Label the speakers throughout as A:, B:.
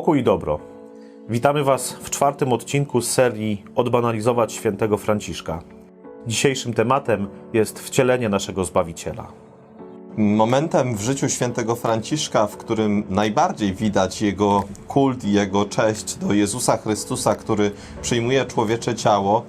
A: Pokój i dobro. Witamy Was w czwartym odcinku z serii Odbanalizować świętego Franciszka. Dzisiejszym tematem jest wcielenie naszego Zbawiciela.
B: Momentem w życiu świętego Franciszka, w którym najbardziej widać jego kult i jego cześć do Jezusa Chrystusa, który przyjmuje człowiecze ciało,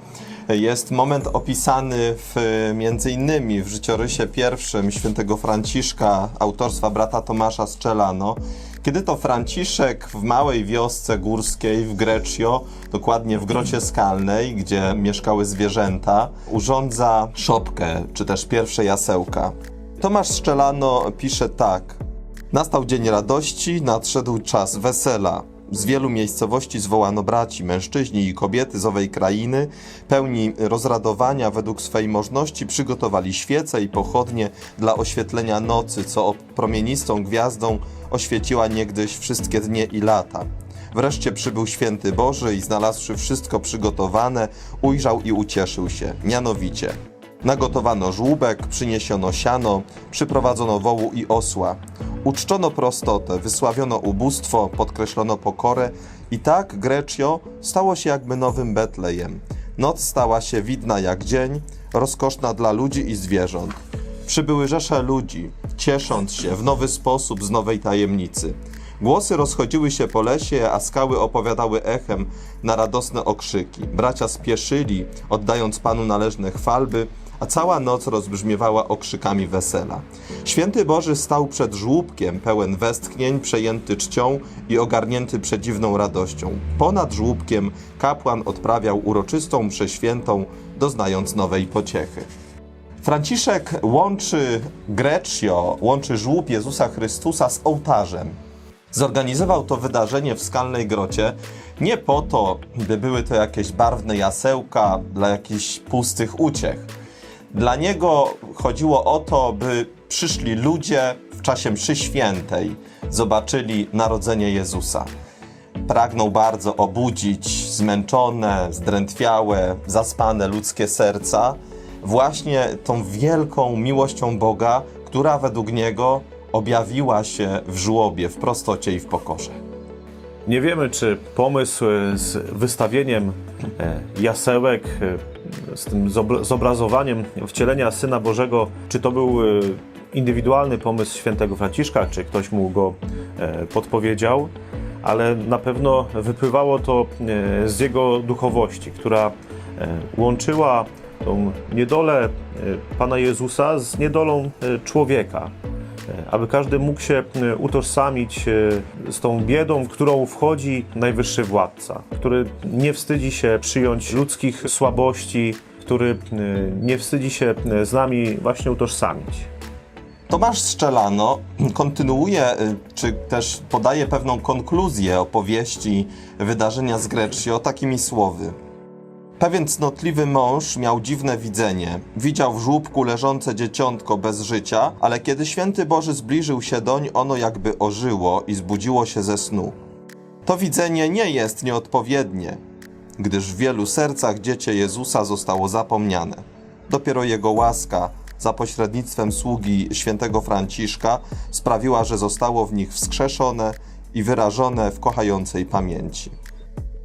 B: jest moment opisany w, między innymi w życiorysie pierwszym świętego Franciszka autorstwa brata Tomasza Strzelano, kiedy to Franciszek w małej wiosce górskiej w Greccio, dokładnie w Grocie Skalnej, gdzie mieszkały zwierzęta, urządza szopkę, czy też pierwsze jasełka. Tomasz Szczelano pisze tak. Nastał dzień radości, nadszedł czas wesela. Z wielu miejscowości zwołano braci, mężczyźni i kobiety z owej krainy, pełni rozradowania według swej możności, przygotowali świece i pochodnie dla oświetlenia nocy, co promienistą gwiazdą oświeciła niegdyś wszystkie dnie i lata. Wreszcie przybył święty Boży i znalazłszy wszystko przygotowane, ujrzał i ucieszył się, mianowicie Nagotowano żłóbek, przyniesiono siano, przyprowadzono wołu i osła. Uczczono prostotę, wysławiono ubóstwo, podkreślono pokorę i tak Grecjo stało się jakby nowym Betlejem. Noc stała się widna jak dzień, rozkoszna dla ludzi i zwierząt. Przybyły rzesze ludzi, ciesząc się w nowy sposób z nowej tajemnicy. Głosy rozchodziły się po lesie, a skały opowiadały echem na radosne okrzyki. Bracia spieszyli, oddając Panu należne chwalby, a cała noc rozbrzmiewała okrzykami wesela. Święty Boży stał przed żłóbkiem, pełen westchnień, przejęty czcią i ogarnięty przedziwną radością. Ponad żłóbkiem kapłan odprawiał uroczystą mszę świętą, doznając nowej pociechy. Franciszek łączy Greccio, łączy żłób Jezusa Chrystusa z ołtarzem. Zorganizował to wydarzenie w skalnej grocie nie po to, by były to jakieś barwne jasełka dla jakichś pustych uciech. Dla niego chodziło o to, by przyszli ludzie w czasie mszy świętej, zobaczyli narodzenie Jezusa. Pragnął bardzo obudzić zmęczone, zdrętwiałe, zaspane ludzkie serca właśnie tą wielką miłością Boga, która według niego objawiła się w żłobie, w prostocie i w pokorze.
A: Nie wiemy, czy pomysł z wystawieniem e, jasełek, e, z tym zob- zobrazowaniem wcielenia Syna Bożego, czy to był e, indywidualny pomysł świętego Franciszka, czy ktoś mu go e, podpowiedział, ale na pewno wypływało to e, z jego duchowości, która e, łączyła tą niedolę e, Pana Jezusa z niedolą e, człowieka aby każdy mógł się e, utożsamić e, z tą biedą, w którą wchodzi najwyższy władca, który nie wstydzi się przyjąć ludzkich słabości, który e, nie wstydzi się z nami właśnie utożsamić.
B: Tomasz Strzelano kontynuuje, czy też podaje pewną konkluzję opowieści wydarzenia z Greccio takimi słowy. Pewien cnotliwy mąż miał dziwne widzenie. Widział w żłóbku leżące dzieciątko bez życia, ale kiedy święty Boży zbliżył się doń, ono jakby ożyło i zbudziło się ze snu. To widzenie nie jest nieodpowiednie, gdyż w wielu sercach dziecię Jezusa zostało zapomniane. Dopiero Jego łaska, za pośrednictwem sługi świętego Franciszka, sprawiła, że zostało w nich wskrzeszone i wyrażone w kochającej pamięci.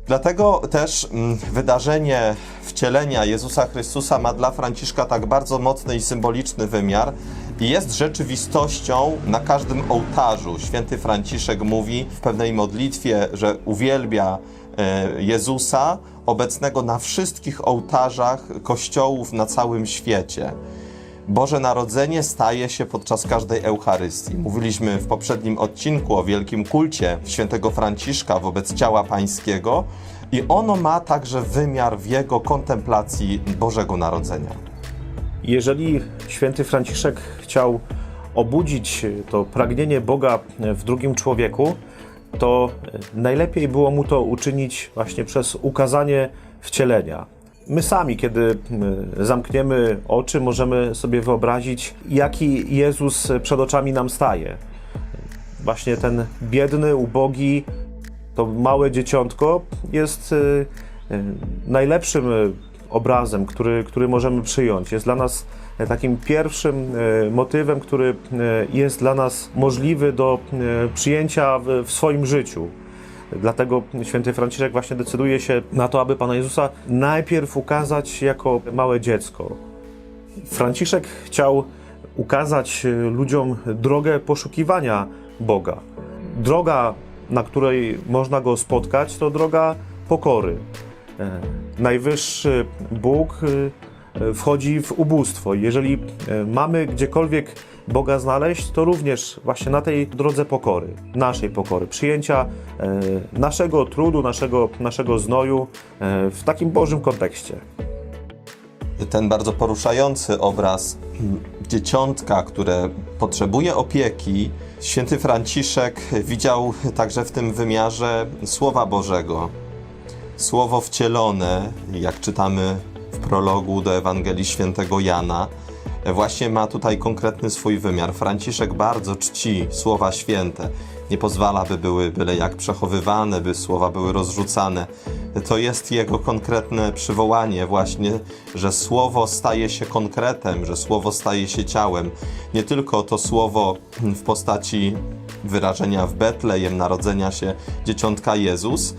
B: Dlatego też mm, wydarzenie wcielenia Jezusa Chrystusa ma dla Franciszka tak bardzo mocny i symboliczny wymiar i jest rzeczywistością na każdym ołtarzu. Święty Franciszek mówi w pewnej modlitwie, że uwielbia e, Jezusa obecnego na wszystkich ołtarzach kościołów na całym świecie. Boże Narodzenie staje się podczas każdej Eucharystii. Mówiliśmy w poprzednim odcinku o wielkim kulcie świętego Franciszka wobec ciała pańskiego i ono ma także wymiar w jego kontemplacji Bożego Narodzenia.
A: Jeżeli święty Franciszek chciał obudzić to pragnienie Boga w drugim człowieku, to najlepiej było mu to uczynić właśnie przez ukazanie wcielenia. My sami, kiedy zamkniemy oczy, możemy sobie wyobrazić, jaki Jezus przed oczami nam staje. Właśnie ten biedny, ubogi, to małe dzieciątko jest y, y, najlepszym obrazem, który, który możemy przyjąć. Jest dla nas takim pierwszym motywem, który jest dla nas możliwy do przyjęcia w swoim życiu. Dlatego święty Franciszek właśnie decyduje się na to, aby Pana Jezusa najpierw ukazać jako małe dziecko. Franciszek chciał ukazać e, ludziom drogę poszukiwania Boga. Droga, na której można go spotkać, to droga pokory. E, Najwyższy Bóg e, wchodzi w ubóstwo. Jeżeli e, mamy gdziekolwiek Boga znaleźć, to również właśnie na tej drodze pokory, naszej pokory, przyjęcia e, naszego trudu, naszego, naszego znoju e, w takim Bożym kontekście.
B: ten bardzo poruszający obraz dzieciątka, które potrzebuje opieki, święty Franciszek widział także w tym wymiarze Słowa Bożego. Słowo wcielone, jak czytamy w prologu do Ewangelii świętego Jana, właśnie ma tutaj konkretny swój wymiar. Franciszek bardzo czci Słowa Święte. Nie pozwala, by były byle jak przechowywane, by słowa były rozrzucane. To jest jego konkretne przywołanie właśnie, że Słowo staje się konkretem, że Słowo staje się ciałem. Nie tylko to Słowo w postaci wyrażenia w Betlejem, narodzenia się dzieciątka Jezus,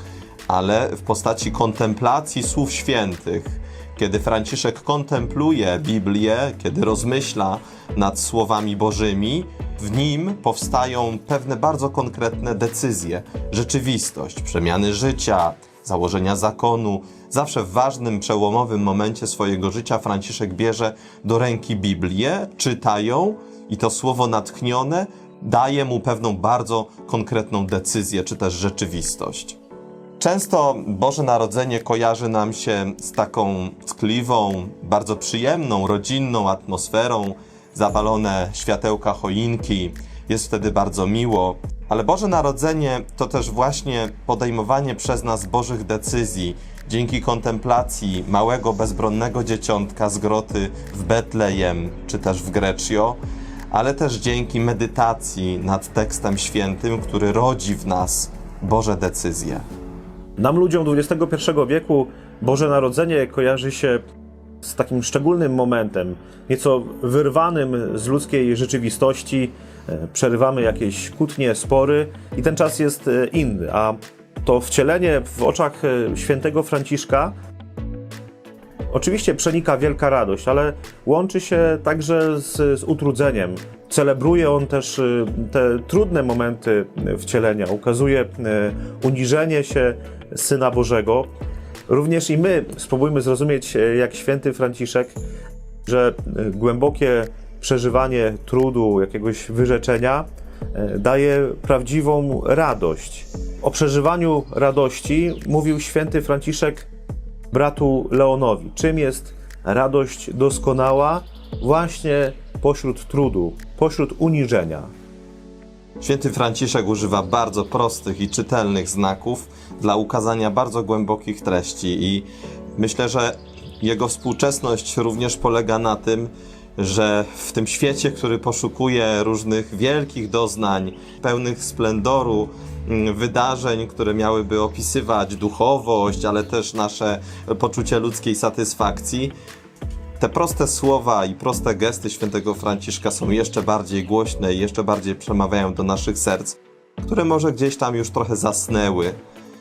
B: ale w postaci kontemplacji słów świętych. Kiedy Franciszek kontempluje Biblię, kiedy rozmyśla nad słowami Bożymi, w nim powstają pewne bardzo konkretne decyzje, rzeczywistość, przemiany życia, założenia zakonu. Zawsze w ważnym, przełomowym momencie swojego życia Franciszek bierze do ręki Biblię, czyta ją i to słowo natchnione daje mu pewną bardzo konkretną decyzję, czy też rzeczywistość. Często Boże Narodzenie kojarzy nam się z taką tkliwą, bardzo przyjemną, rodzinną atmosferą, zapalone światełka choinki, jest wtedy bardzo miło. Ale Boże Narodzenie to też właśnie podejmowanie przez nas Bożych decyzji dzięki kontemplacji małego, bezbronnego dzieciątka z groty w Betlejem czy też w Greccio, ale też dzięki medytacji nad tekstem świętym, który rodzi w nas Boże decyzje.
A: Nam, ludziom XXI wieku, Boże Narodzenie kojarzy się z takim szczególnym momentem, nieco wyrwanym z ludzkiej rzeczywistości. E, Przerywamy jakieś kłótnie, spory i ten czas jest e, inny. A to wcielenie w oczach e, świętego Franciszka Oczywiście przenika wielka radość, ale łączy się także z, z utrudzeniem. Celebruje on też y, te trudne momenty wcielenia, ukazuje y, uniżenie się Syna Bożego. Również i my spróbujmy zrozumieć, y, jak święty Franciszek, że głębokie przeżywanie trudu, jakiegoś wyrzeczenia daje prawdziwą radość. O przeżywaniu radości mówił święty Franciszek bratu Leonowi. Czym jest radość doskonała? Właśnie pośród trudu, pośród uniżenia.
B: Święty Franciszek używa bardzo prostych i czytelnych znaków dla ukazania bardzo głębokich treści i myślę, że jego współczesność również polega na tym, że w tym świecie, który poszukuje różnych wielkich doznań, pełnych splendoru, mm, wydarzeń, które miałyby opisywać duchowość, ale też nasze poczucie ludzkiej satysfakcji, te proste słowa i proste gesty świętego Franciszka są jeszcze bardziej głośne i jeszcze bardziej przemawiają do naszych serc, które może gdzieś tam już trochę zasnęły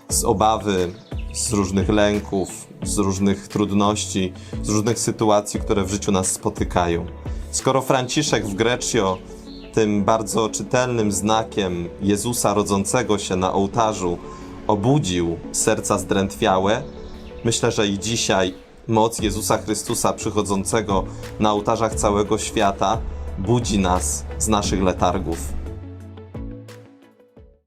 B: z obawy, z różnych lęków, z różnych trudności, z różnych sytuacji, które w życiu nas spotykają. Skoro Franciszek w Greccio tym bardzo czytelnym znakiem Jezusa rodzącego się na ołtarzu obudził serca zdrętwiałe, myślę, że i dzisiaj moc Jezusa Chrystusa przychodzącego na ołtarzach całego świata budzi nas z naszych letargów.